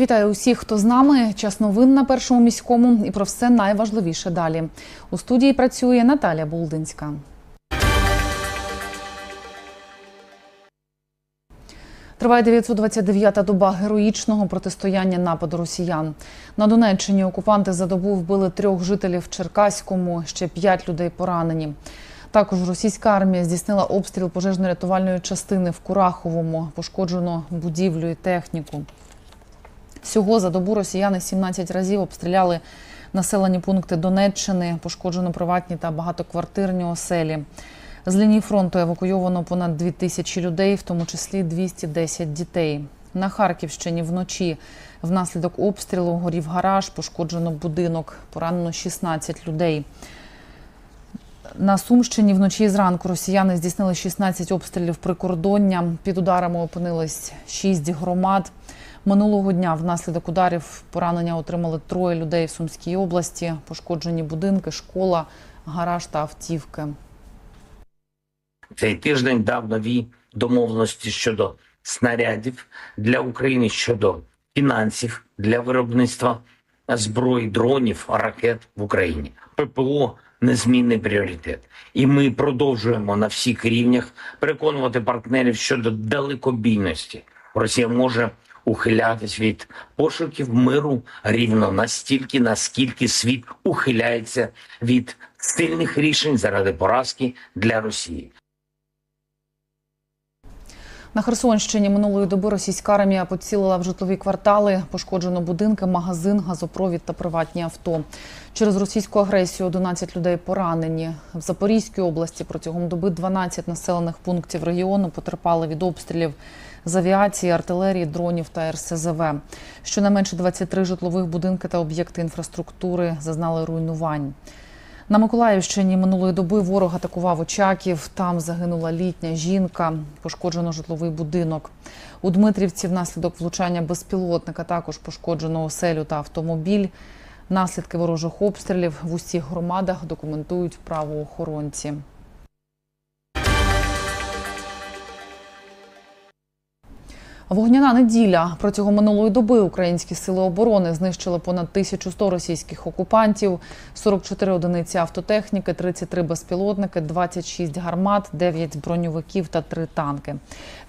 Вітаю усіх, хто з нами. Час новин на першому міському і про все найважливіше далі. У студії працює Наталя Булдинська. Триває 929-та доба героїчного протистояння нападу росіян. На Донеччині окупанти за добу вбили трьох жителів в Черкаському, ще п'ять людей поранені. Також російська армія здійснила обстріл пожежно-рятувальної частини в Кураховому, пошкоджено будівлю і техніку. Всього за добу росіяни 17 разів обстріляли населені пункти Донеччини, пошкоджено приватні та багатоквартирні оселі. З лінії фронту евакуйовано понад 2 тисячі людей, в тому числі 210 дітей. На Харківщині вночі внаслідок обстрілу горів гараж, пошкоджено будинок, поранено 16 людей. На Сумщині вночі і зранку росіяни здійснили 16 обстрілів прикордоння. Під ударами опинились 6 громад. Минулого дня внаслідок ударів поранення отримали троє людей в Сумській області. Пошкоджені будинки, школа, гараж та автівки. Цей тиждень дав нові домовленості щодо снарядів для України щодо фінансів для виробництва зброї, дронів, ракет в Україні. ППО незмінний пріоритет, і ми продовжуємо на всіх рівнях переконувати партнерів щодо далекобійності. Росія може ухилятись від пошуків миру рівно настільки, наскільки світ ухиляється від стильних рішень заради поразки для Росії. На Херсонщині минулої доби російська армія поцілила в житлові квартали, пошкоджено будинки, магазин, газопровід та приватні авто. Через російську агресію 11 людей поранені. В Запорізькій області протягом доби 12 населених пунктів регіону потерпали від обстрілів з авіації, артилерії, дронів та РСЗВ. Щонайменше 23 житлових будинки та об'єкти інфраструктури зазнали руйнувань. На Миколаївщині минулої доби ворог атакував Очаків. Там загинула літня жінка, пошкоджено житловий будинок. У Дмитрівці внаслідок влучання безпілотника також пошкоджено оселю та автомобіль. Наслідки ворожих обстрілів в усіх громадах документують правоохоронці. Вогняна неділя протягом минулої доби українські сили оборони знищили понад 1100 російських окупантів, 44 одиниці автотехніки, 33 безпілотники, 26 гармат, 9 броньовиків та 3 танки.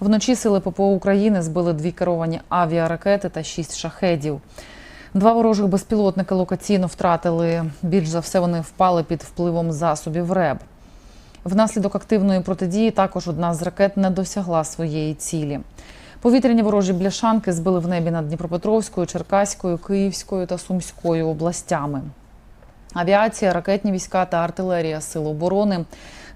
Вночі сили ППО України збили дві керовані авіаракети та 6 шахедів. Два ворожих безпілотники локаційно втратили. Більш за все вони впали під впливом засобів РЕБ. Внаслідок активної протидії також одна з ракет не досягла своєї цілі. Повітряні ворожі бляшанки збили в небі над Дніпропетровською, Черкаською, Київською та Сумською областями. Авіація, ракетні війська та артилерія Сил оборони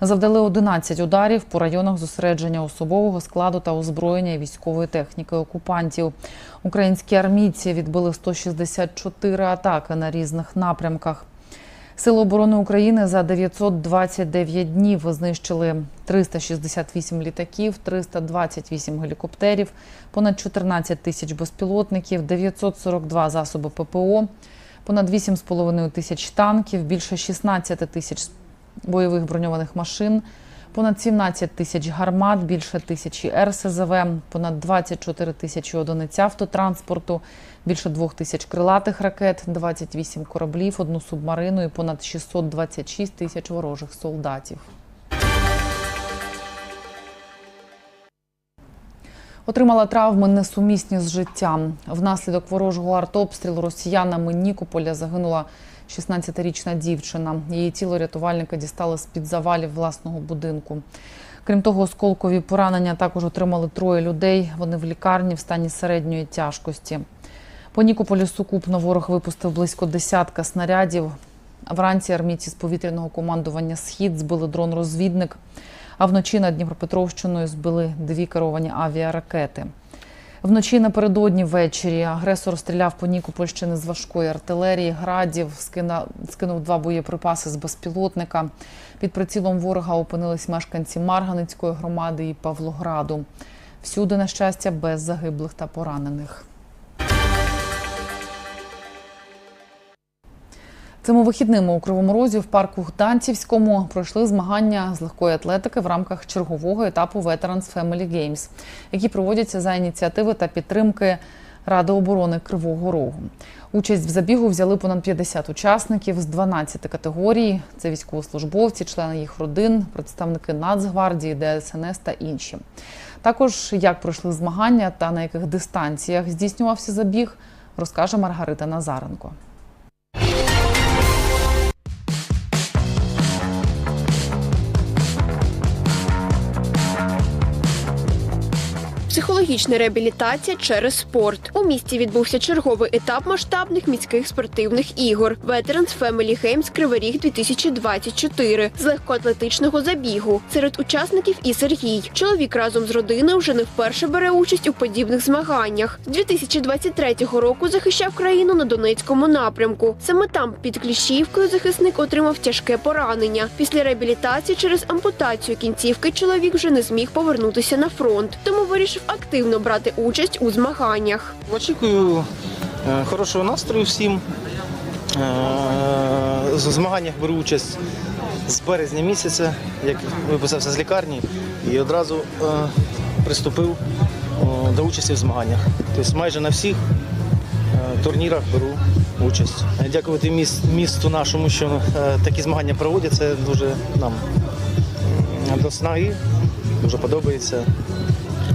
завдали 11 ударів по районах зосередження особового складу та озброєння військової техніки окупантів. Українські армійці відбили 164 атаки на різних напрямках. Сили оборони України за 929 днів знищили 368 літаків, 328 гелікоптерів, понад 14 тисяч безпілотників, 942 засоби ППО, понад 8,5 тисяч танків, більше 16 тисяч бойових броньованих машин, понад 17 тисяч гармат, більше тисячі РСЗВ, понад 24 тисячі одиниць автотранспорту, більше двох тисяч крилатих ракет, 28 кораблів, одну субмарину і понад 626 тисяч ворожих солдатів. Отримала травми несумісні з життям. Внаслідок ворожого артобстрілу росіянами Нікополя загинула 16-річна дівчина. Її тіло рятувальники дістали з-під завалів власного будинку. Крім того, осколкові поранення також отримали троє людей. Вони в лікарні в стані середньої тяжкості. По Нікополю сукупно ворог випустив близько десятка снарядів. Вранці армійці з повітряного командування Схід збили дрон-розвідник. А вночі над Дніпропетровщиною збили дві керовані авіаракети. Вночі напередодні ввечері агресор стріляв по Нікопольщини з важкої артилерії, градів, скинув два боєприпаси з безпілотника. Під прицілом ворога опинились мешканці Марганицької громади і Павлограду. Всюди, на щастя, без загиблих та поранених. Цими вихідними у Кривому Розі в парку Гданцівському пройшли змагання з легкої атлетики в рамках чергового етапу Veterans Family Games, які проводяться за ініціативи та підтримки Ради оборони Кривого Рогу. Участь в забігу взяли понад 50 учасників з 12 категорій. Це військовослужбовці, члени їх родин, представники Нацгвардії, ДСНС та інші. Також як пройшли змагання та на яких дистанціях здійснювався забіг, розкаже Маргарита Назаренко. Психологічна реабілітація через спорт. У місті відбувся черговий етап масштабних міських спортивних ігор. Veterans Family Games Кривий Ріг 2024 з легкоатлетичного забігу. Серед учасників і Сергій. Чоловік разом з родиною вже не вперше бере участь у подібних змаганнях. З 2023 року захищав країну на Донецькому напрямку. Саме там під Кліщівкою захисник отримав тяжке поранення. Після реабілітації через ампутацію кінцівки чоловік вже не зміг повернутися на фронт, тому вирішив активно брати участь у змаганнях. Очікую е, хорошого настрою всім. Е, В змаганнях беру участь з березня місяця, як виписався з лікарні, і одразу е, приступив до участі в змаганнях. Тобто майже на всіх е, турнірах беру участь. Е, Дякувати місту нашому, що е, такі змагання проводять. Це дуже нам до снаги, дуже подобається.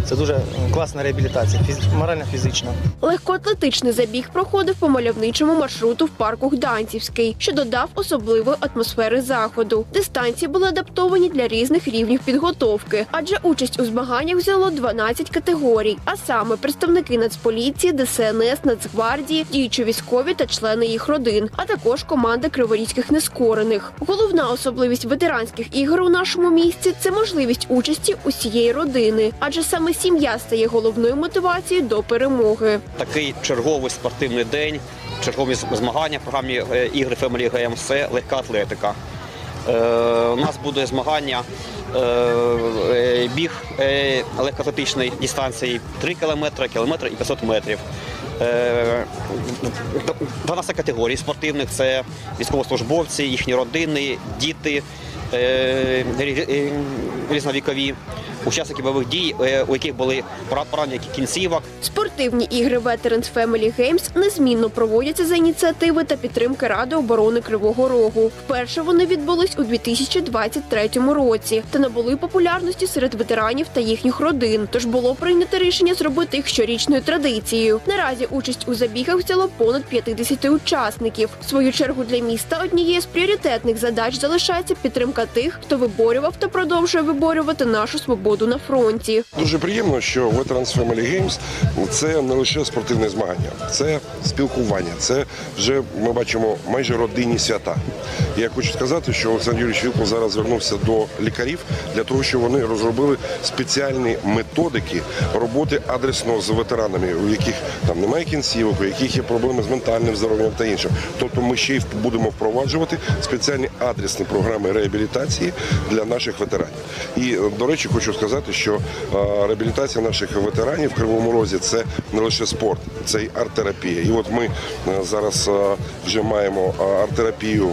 Це дуже класна реабілітація, фіз- морально-фізична. Легкоатлетичний забіг проходив по мальовничому маршруту в парку Гданцівський, що додав особливої атмосфери заходу. Дистанції були адаптовані для різних рівнів підготовки, адже участь у змаганнях взяло 12 категорій, а саме представники Нацполіції, ДСНС, Нацгвардії, діючі військові та члени їх родин, а також команда криворізьких нескорених. Головна особливість ветеранських ігор у нашому місті це можливість участі усієї родини, адже саме сім'я стає головною мотивацією до перемоги. такий черговий спортивний день, чергові змагання в програмі е, ігри Family Games – це легка атлетика. Е, у нас буде змагання е, біг легкоатлетичної дистанції 3 км, кілометр і 500 метрів. Е, 12 категорій спортивних це військовослужбовці, їхні родини, діти, різновікові, учасники бойових дій, е, у яких були пора- поранення кінцівок, Спортивні ігри Veterans Family Games незмінно проводяться за ініціативи та підтримки Ради оборони Кривого Рогу. Вперше вони відбулись у 2023 році та набули популярності серед ветеранів та їхніх родин. Тож було прийнято рішення зробити їх щорічною традицією. Наразі участь у забігах взяло понад 50 учасників. В свою чергу для міста однією з пріоритетних задач залишається підтримка тих, хто виборював та продовжує виборювати нашу свободу на фронті. Дуже приємно, що Veterans Family Games – це не лише спортивне змагання, це спілкування, це вже ми бачимо майже родинні свята. Я хочу сказати, що Олександр Юрійович Вілкул зараз звернувся до лікарів для того, щоб вони розробили спеціальні методики роботи адресно з ветеранами, у яких там немає кінцівок, у яких є проблеми з ментальним здоров'ям та іншим. Тобто ми ще й будемо впроваджувати спеціальні адресні програми реабілітації для наших ветеранів. І е, до речі, хочу сказати, що е, реабілітація наших ветеранів в Кривому Розі це не лише спорт, це й арт-терапія. І от ми е, зараз вже маємо арт-терапію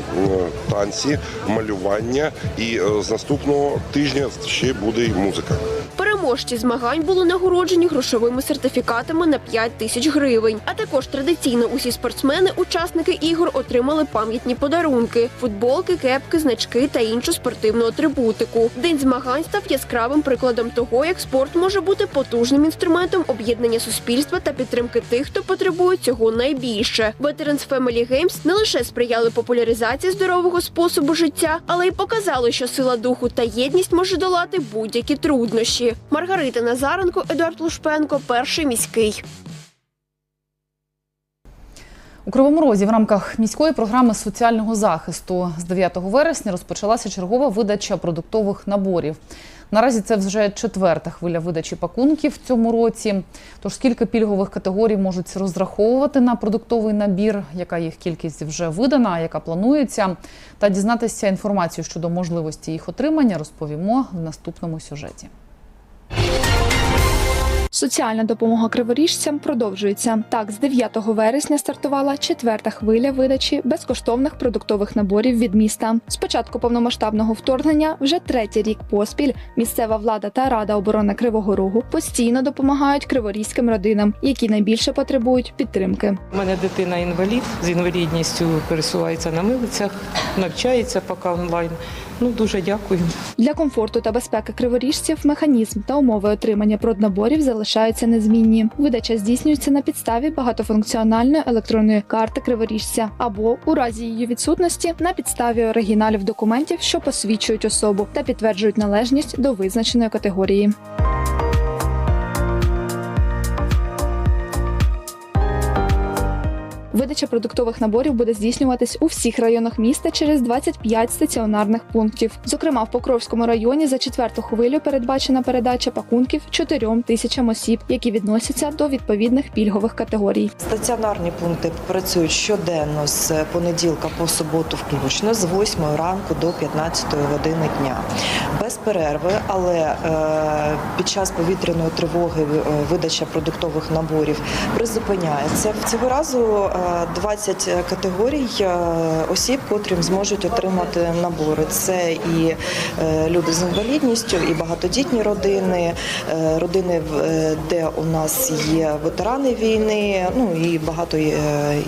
танці, малювання, і з наступного тижня ще буде й музика. Переможці змагань були нагороджені грошовими сертифікатами на 5 тисяч гривень. А також традиційно усі спортсмени, учасники ігор, отримали пам'ятні подарунки: футболки, кепки, значки та іншу спортивну атрибутику. День змагань став яскравим прикладом того, як спорт може бути потужним інструментом об'єднання суспільства та підтримки тих, хто потребує цього найбільше. Veterans Family Games не лише сприяли популяризації здорового способу життя, але й показали, що сила духу та єдність може долати будь-які труднощі. Маргарита Назаренко, Едуард Лушпенко, перший міський. У Кривому Розі в рамках міської програми соціального захисту з 9 вересня розпочалася чергова видача продуктових наборів. Наразі це вже четверта хвиля видачі пакунків в цьому році. Тож скільки пільгових категорій можуть розраховувати на продуктовий набір, яка їх кількість вже видана, яка планується, та дізнатися інформацію щодо можливості їх отримання, розповімо в наступному сюжеті. Соціальна допомога криворіжцям продовжується. Так, з 9 вересня стартувала четверта хвиля видачі безкоштовних продуктових наборів від міста. З початку повномасштабного вторгнення вже третій рік поспіль місцева влада та рада оборони Кривого Рогу постійно допомагають криворізьким родинам, які найбільше потребують підтримки. У мене дитина інвалід з інвалідністю пересувається на милицях, навчається поки онлайн. Ну дуже дякую. Для комфорту та безпеки криворіжців механізм та умови отримання проднаборів залишаються незмінні. Видача здійснюється на підставі багатофункціональної електронної карти криворіжця або у разі її відсутності на підставі оригіналів документів, що посвідчують особу та підтверджують належність до визначеної категорії. Видача продуктових наборів буде здійснюватись у всіх районах міста через 25 стаціонарних пунктів. Зокрема, в Покровському районі за четверту хвилю передбачена передача пакунків 4 тисячам осіб, які відносяться до відповідних пільгових категорій. Стаціонарні пункти працюють щоденно з понеділка по суботу, включно з 8 ранку до 15 години дня, без перерви. Але е, під час повітряної тривоги е, видача продуктових наборів призупиняється. Цього разу е, 20 категорій е, осіб, котрим зможуть отримати набори. Це і е, люди з інвалідністю, і багатодітні родини, е, родини, е, де у нас є ветерани війни, ну і багато е,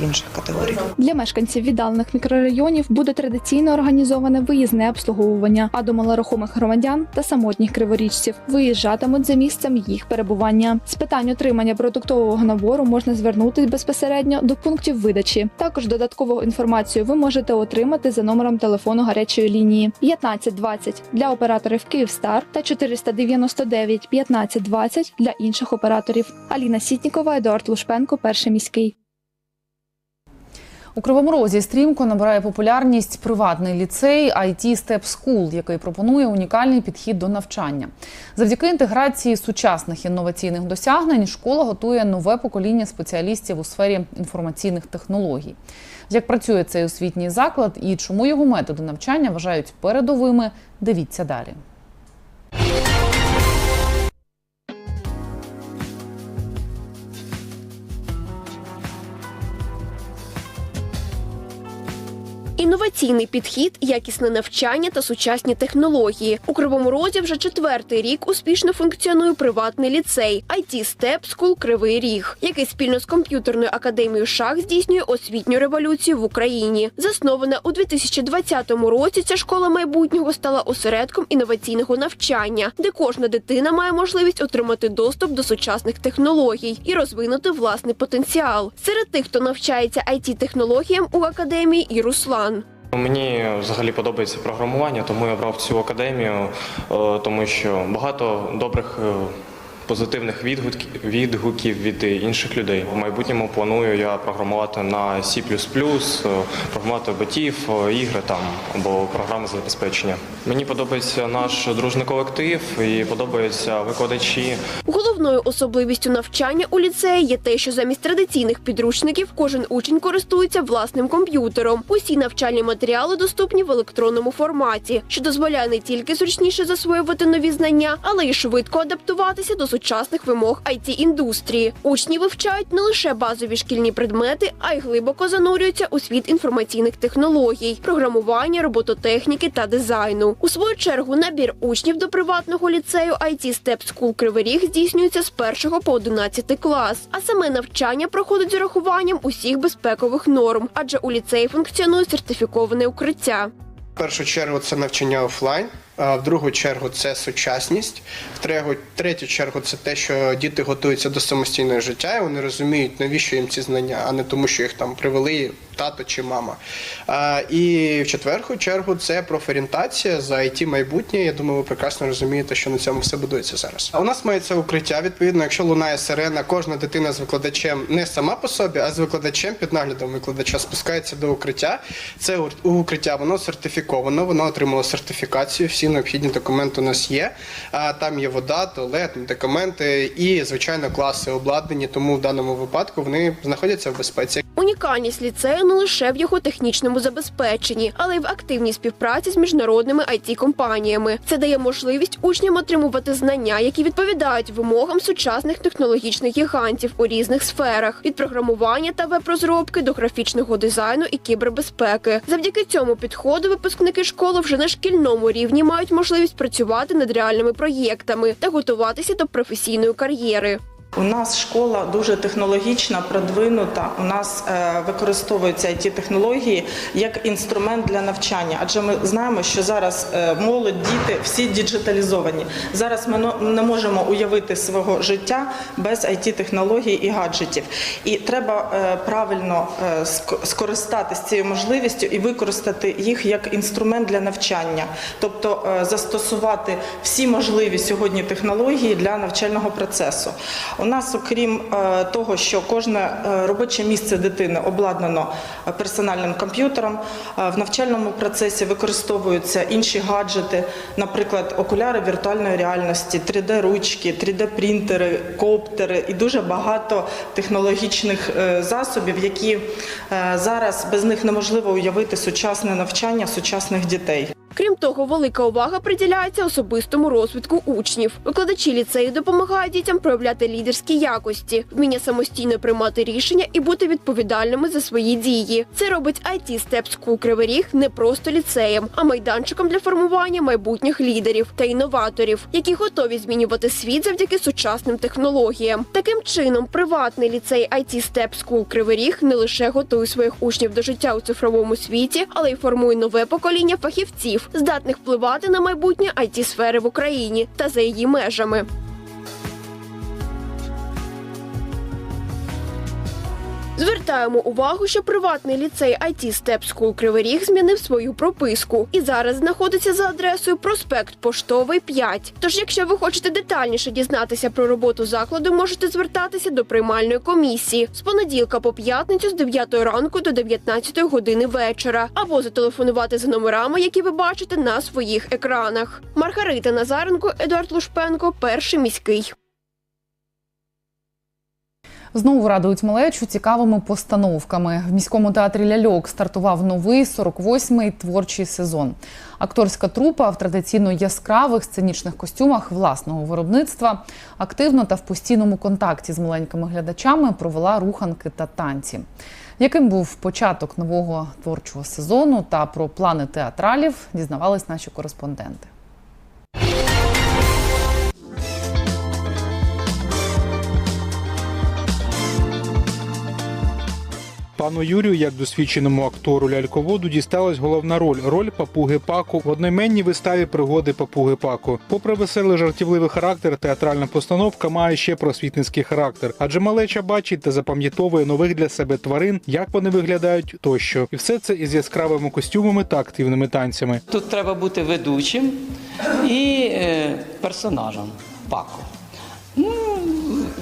інших категорій. Для мешканців віддалених мікрорайонів буде традиційно організоване виїзне обслуговування, а до малорухомих громадян та самотніх криворіжців виїжджатимуть за місцем їх перебування. З питань отримання продуктового набору можна звернутися безпосередньо до пунктів видачі. Також додаткову інформацію ви можете отримати за номером телефону гарячої лінії 1520 для операторів Київстар та 499 1520 для інших операторів. Аліна Сітнікова, Едуард Лушпенко, перший міський. У Кривому Розі стрімко набирає популярність приватний ліцей IT Step School, який пропонує унікальний підхід до навчання. Завдяки інтеграції сучасних інноваційних досягнень школа готує нове покоління спеціалістів у сфері інформаційних технологій. Як працює цей освітній заклад і чому його методи навчання вважають передовими, дивіться далі. Інноваційний підхід, якісне навчання та сучасні технології. У Кривому Розі вже четвертий рік успішно функціонує приватний ліцей IT Step School Кривий Ріг, який спільно з комп'ютерною академією шах здійснює освітню революцію в Україні. Заснована у 2020 році, ця школа майбутнього стала осередком інноваційного навчання, де кожна дитина має можливість отримати доступ до сучасних технологій і розвинути власний потенціал. Серед тих, хто навчається it технологіям у академії, і Руслан. Мені взагалі подобається програмування, тому я брав цю академію, е, тому що багато добрих е, позитивних відгуків, від інших людей. В майбутньому планую я програмувати на C++, програмувати ботів, ігри там або програми забезпечення. Мені подобається наш дружний колектив і подобаються викладачі. Головною особливістю навчання у ліцеї є те, що замість традиційних підручників кожен учень користується власним комп'ютером. Усі навчальні матеріали доступні в електронному форматі, що дозволяє не тільки зручніше засвоювати нові знання, але й швидко адаптуватися до сучасних вимог it індустрії. Учні вивчають не лише базові шкільні предмети, а й глибоко занурюються у світ інформаційних технологій, програмування, робототехніки та дизайну. У свою чергу набір учнів до приватного ліцею IT Step School Кривий Ріг здійснюється з 1 по 11 клас, а саме навчання проходить з урахуванням усіх безпекових норм, адже у ліцеї функціонує сертифіковане укриття. В першу чергу це навчання офлайн, в другу чергу це сучасність, в третю, чергу це те, що діти готуються до самостійного життя, і вони розуміють, навіщо їм ці знання, а не тому, що їх там привели тато чи мама. І в четверту чергу це профорієнтація за it майбутнє. Я думаю, ви прекрасно розумієте, що на цьому все будується зараз. А у нас мається укриття. Відповідно, якщо лунає сирена, кожна дитина з викладачем не сама по собі, а з викладачем під наглядом викладача спускається до укриття. Це укриття воно сертифіковано, воно отримало сертифікацію. Всі необхідні документи у нас є. Там є вода, туалет, медикаменти і звичайно класи обладнані. Тому в даному випадку вони знаходяться в безпеці. Унікальність ліцею не лише в його технічному забезпеченні, але й в активній співпраці з міжнародними it компаніями Це дає можливість учням отримувати знання, які відповідають вимогам сучасних технологічних гігантів у різних сферах від програмування та веб-розробки до графічного дизайну і кібербезпеки. Завдяки цьому підходу випускники школи вже на шкільному рівні мають можливість працювати над реальними проєктами та готуватися до професійної кар'єри. У нас школа дуже технологічна, продвинута. У нас е, використовуються it технології як інструмент для навчання. Адже ми знаємо, що зараз е, молодь, діти всі діджиталізовані. Зараз ми не можемо уявити свого життя без it технологій і гаджетів. І треба е, правильно скористатися цією можливістю і використати їх як інструмент для навчання, тобто застосувати всі можливі сьогодні технології для навчального процесу. У нас, окрім е, того, що кожне е, робоче місце дитини обладнано е, персональним комп'ютером, в навчальному процесі використовуються інші гаджети, наприклад, окуляри віртуальної реальності, 3D-ручки, 3D-принтери, коптери і дуже багато технологічних засобів, які зараз без них неможливо уявити сучасне навчання сучасних дітей. Крім того, велика увага приділяється особистому розвитку учнів. Викладачі ліцею допомагають дітям проявляти лідерські якості, вміння самостійно приймати рішення і бути відповідальними за свої дії. Це робить IT Step School Кривий Ріг не просто ліцеєм, а майданчиком для формування майбутніх лідерів та інноваторів, які готові змінювати світ завдяки сучасним технологіям. Таким чином, приватний ліцей IT Step School Кривий Ріг не лише готує своїх учнів до життя у цифровому світі, але й формує нове покоління фахівців, здатних впливати на майбутнє it сфери в Україні та за її межами. Звертаємо увагу, що приватний ліцей IT Step School Кривий Ріг змінив свою прописку і зараз знаходиться за адресою проспект Поштовий 5. Тож, якщо ви хочете детальніше дізнатися про роботу закладу, можете звертатися до приймальної комісії з понеділка по п'ятницю з 9 ранку до 19 години вечора, або зателефонувати за номерами, які ви бачите на своїх екранах. Маргарита Назаренко, Едуард Лушпенко, перший міський. Знову радують малечу цікавими постановками. В міському театрі Ляльок стартував новий 48-й творчий сезон. Акторська трупа в традиційно яскравих сценічних костюмах власного виробництва активно та в постійному контакті з маленькими глядачами провела руханки та танці. Яким був початок нового творчого сезону та про плани театралів, дізнавались наші кореспонденти. Пану Юрію, як досвідченому актору ляльководу, дісталась головна роль роль папуги Паку в одноіменній виставі пригоди папуги Паку. Попри веселий жартівливий характер, театральна постановка має ще просвітницький характер, адже малеча бачить та запам'ятовує нових для себе тварин, як вони виглядають тощо, і все це із яскравими костюмами та активними танцями. Тут треба бути ведучим і е, персонажем Пако. Ну,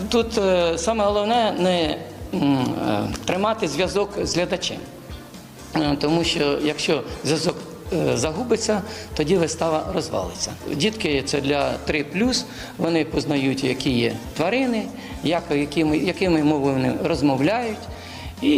тут е, саме головне не тримати зв'язок з глядачем. Е, Тому що якщо зв'язок е, загубиться, тоді вистава розвалиться. Дітки це для 3 вони познають, які є тварини, як, якими, якими мовами вони розмовляють, і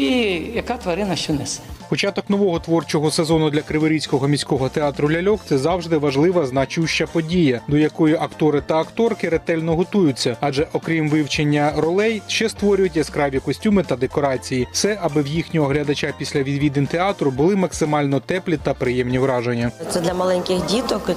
яка тварина що несе. Початок нового творчого сезону для Криворізького міського театру ляльок це завжди важлива значуща подія, до якої актори та акторки ретельно готуються, адже окрім вивчення ролей, ще створюють яскраві костюми та декорації. Все, аби в їхнього глядача після відвідин театру були максимально теплі та приємні враження. Це для маленьких діток.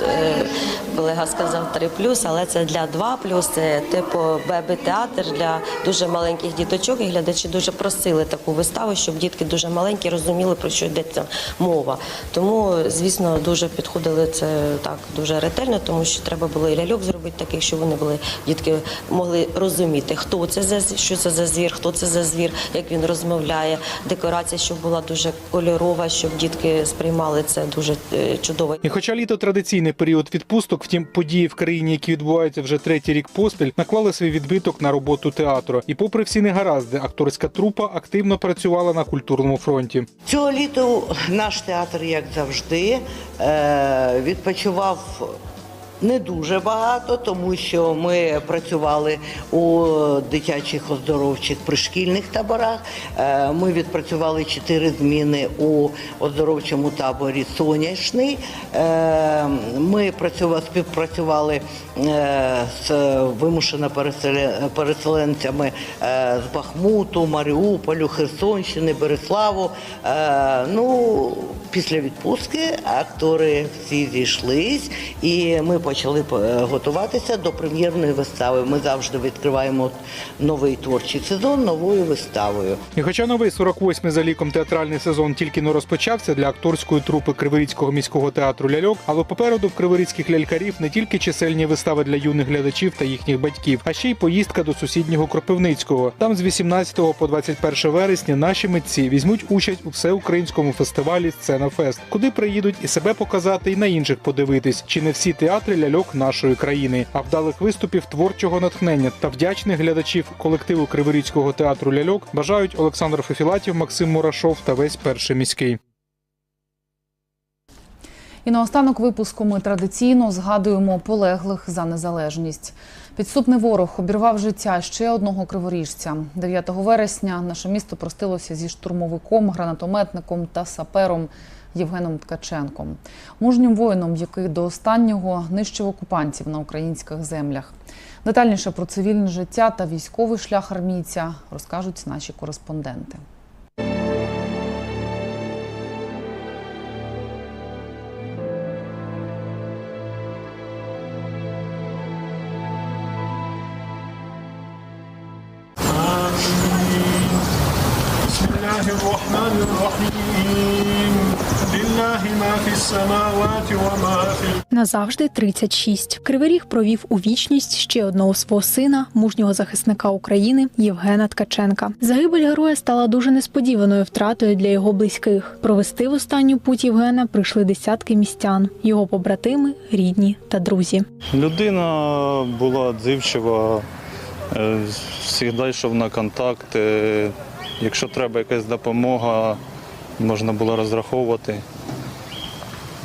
Колега сказав 3 але це для 2 Це типу бебі-театр для дуже маленьких діточок. І глядачі дуже просили таку виставу, щоб дітки дуже маленькі розуміли, про що йдеться мова. Тому, звісно, дуже підходили це так дуже ретельно, тому що треба було і ляльок зробити таких, щоб вони були дітки могли розуміти, хто це за з- що це за звір, хто це за звір, як він розмовляє. Декорація, щоб була дуже кольорова, щоб дітки сприймали це дуже е, чудово. І хоча літо традиційний період відпусток, втім події в країні, які відбуваються вже третій рік поспіль, наклали свій відбиток на роботу театру. І, попри всі негаразди, акторська трупа активно працювала на культурному фронті. Цього літа наш театр, як завжди, е, відпочивав Не дуже багато, тому що ми працювали у дитячих оздоровчих пришкільних таборах. Е, Ми відпрацювали чотири зміни у оздоровчому таборі Сонячний. Е, Ми працювали, співпрацювали е, з вимушено переселенцями з Бахмуту, Маріуполю, Херсонщини, Береславу. Ну, після відпустки актори всі зійшлись, і ми почали е, готуватися до прем'єрної вистави. Ми завжди відкриваємо новий творчий сезон новою виставою. І хоча новий 48-й за ліком театральний сезон тільки не розпочався для акторської трупи Криворізького міського театру ляльок, але попереду в криворізьких лялькарів не тільки чисельні вистави для юних глядачів та їхніх батьків, а ще й поїздка до сусіднього Кропивницького. Там з 18 по 21 вересня наші митці візьмуть участь у всеукраїнському фестивалі Сцена Фест, куди приїдуть і себе показати, і на інших подивитись, чи не всі театри ляльок нашої країни, а вдалих виступів творчого натхнення та вдячних глядачів колективу Криворізького театру ляльок бажають Олександр Фефілатів, Максим Мурашов та весь перший міський. І наостанок випуску ми традиційно згадуємо полеглих за незалежність. Підступний ворог обірвав життя ще одного криворіжця. 9 вересня наше місто простилося зі штурмовиком, гранатометником та сапером Євгеном Ткаченком, мужнім воїном, який до останнього нищив окупантів на українських землях. Детальніше про цивільне життя та військовий шлях армійця розкажуть наші кореспонденти. Назавжди 36. Кривий Ріг провів у вічність ще одного свого сина, мужнього захисника України Євгена Ткаченка. Загибель героя стала дуже несподіваною втратою для його близьких. Провести в останню путь Євгена прийшли десятки містян, його побратими, рідні та друзі. Людина була відзивчива, е, завжди йшов на контакт. Якщо треба якась допомога, можна було розраховувати.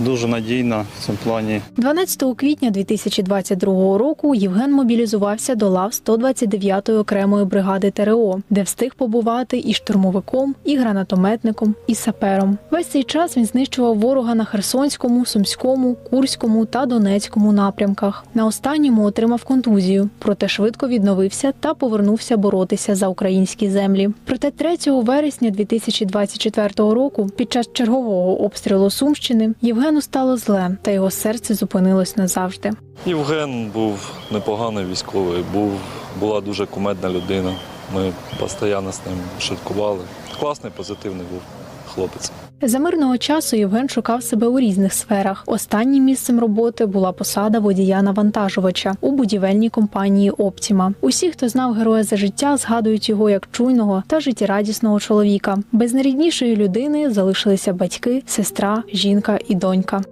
Дуже надійна в цьому плані. 12 квітня 2022 року Євген мобілізувався до лав 129-ї окремої бригади ТРО, де встиг побувати і штурмовиком, і гранатометником, і сапером. Весь цей час він знищував ворога на Херсонському, Сумському, Курському та Донецькому напрямках. На останньому отримав контузію, проте швидко відновився та повернувся боротися за українські землі. Проте 3 вересня 2024 року, під час чергового обстрілу Сумщини, Євгену стало зле, та його серце зупинилось назавжди. Євген був непоганий військовий, був, була дуже кумедна людина. Ми постійно з ним шуткували. Класний, позитивний був хлопець. За мирного часу Євген шукав себе у різних сферах. Останнім місцем роботи була посада водія-навантажувача у будівельній компанії Оптіма. Усі, хто знав героя за життя, згадують його як чуйного та життєрадісного чоловіка. Без найріднішої людини залишилися батьки, сестра, жінка і донька.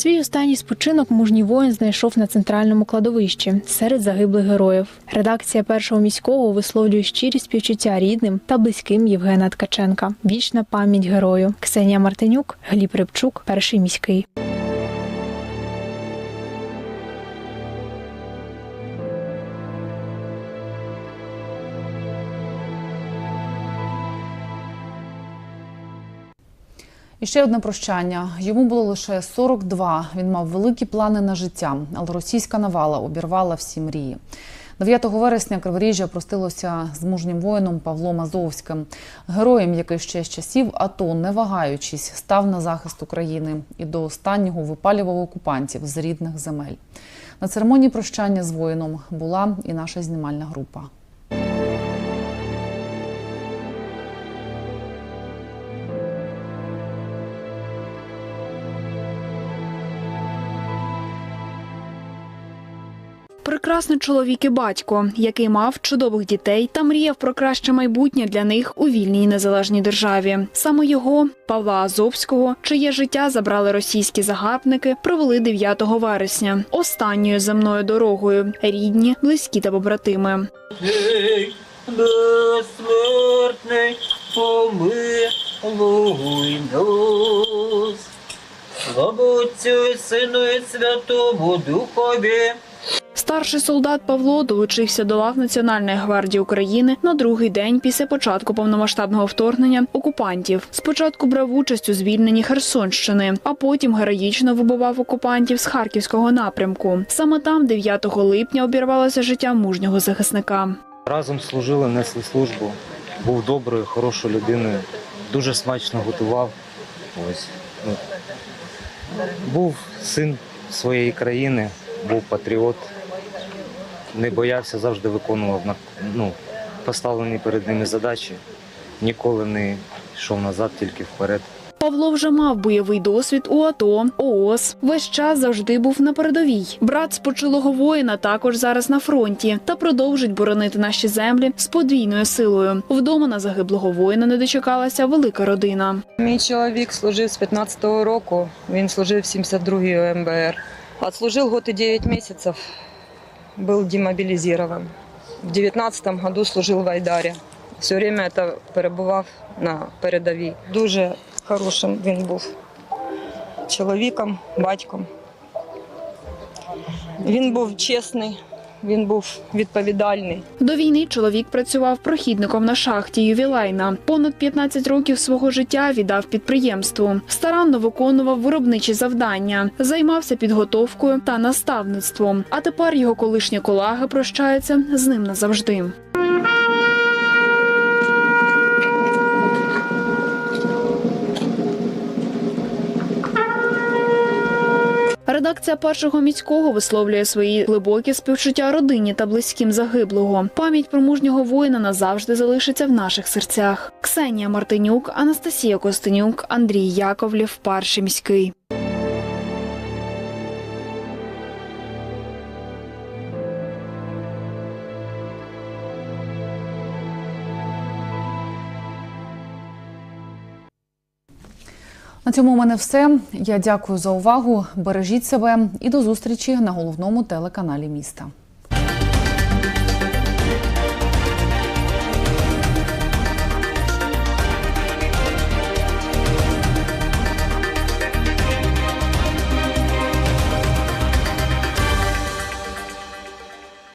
Свій останній спочинок мужній воїн знайшов на центральному кладовищі серед загиблих героїв. Редакція першого міського висловлює щирі співчуття рідним та близьким Євгена Ткаченка. Вічна пам'ять герою. Ксенія Мартинюк, Гліб Рибчук, перший міський. І ще одне прощання. Йому було лише 42. Він мав великі плани на життя, але російська навала обірвала всі мрії. 9 вересня Криворіжжя простилося з мужнім воїном Павлом Азовським, героєм, який ще з часів АТО, не вагаючись, став на захист України і до останнього випалював окупантів з рідних земель. На церемонії прощання з воїном була і наша знімальна група. Прекрасний чоловік і батько, який мав чудових дітей та мріяв про краще майбутнє для них у вільній незалежній державі. Саме його, Павла Азовського, чиє життя забрали російські загарбники, провели 9 вересня, останньою земною дорогою, рідні, близькі та побратими. Безсмертний Сину і Святому Духові. Старший солдат Павло долучився до лав Національної гвардії України на другий день після початку повномасштабного вторгнення окупантів. Спочатку брав участь у звільненні Херсонщини, а потім героїчно вибивав окупантів з харківського напрямку. Саме там, 9 липня, обірвалося життя мужнього захисника. Разом служили, несли службу. Був доброю, хорошою людиною, дуже смачно готував. Ось. Ну. Був син своєї країни, був патріот, не боявся, завжди виконував ну, поставлені перед ними задачі. Ніколи не йшов назад, тільки вперед. Павло вже мав бойовий досвід у АТО, ООС. Весь час завжди був на передовій. Брат спочилого воїна також зараз на фронті та продовжить боронити наші землі з подвійною силою. Вдома на загиблого воїна не дочекалася велика родина. Мій чоловік служив з 15-го року. Він служив 72-й МБР. Отслужил год и 9 месяцев. Был демобилизирован. В 19-му году служив в Айдарі. Все время это перебував на передовій. Дуже хорошим він був чоловіком, батьком. Він був чесний, він був відповідальний. До війни чоловік працював прохідником на шахті ювілейна. Понад 15 років свого життя віддав підприємству. Старанно виконував виробничі завдання, займався підготовкою та наставництвом. А тепер його колишні колеги прощаються з ним назавжди. Редакція першого міського висловлює свої глибокі співчуття родині та близьким загиблого. Пам'ять про мужнього воїна назавжди залишиться в наших серцях. Ксенія Мартинюк, Анастасія Костенюк, Андрій Яковлів, перший міський. На цьому у мене все. Я дякую за увагу. Бережіть себе і до зустрічі на головному телеканалі міста.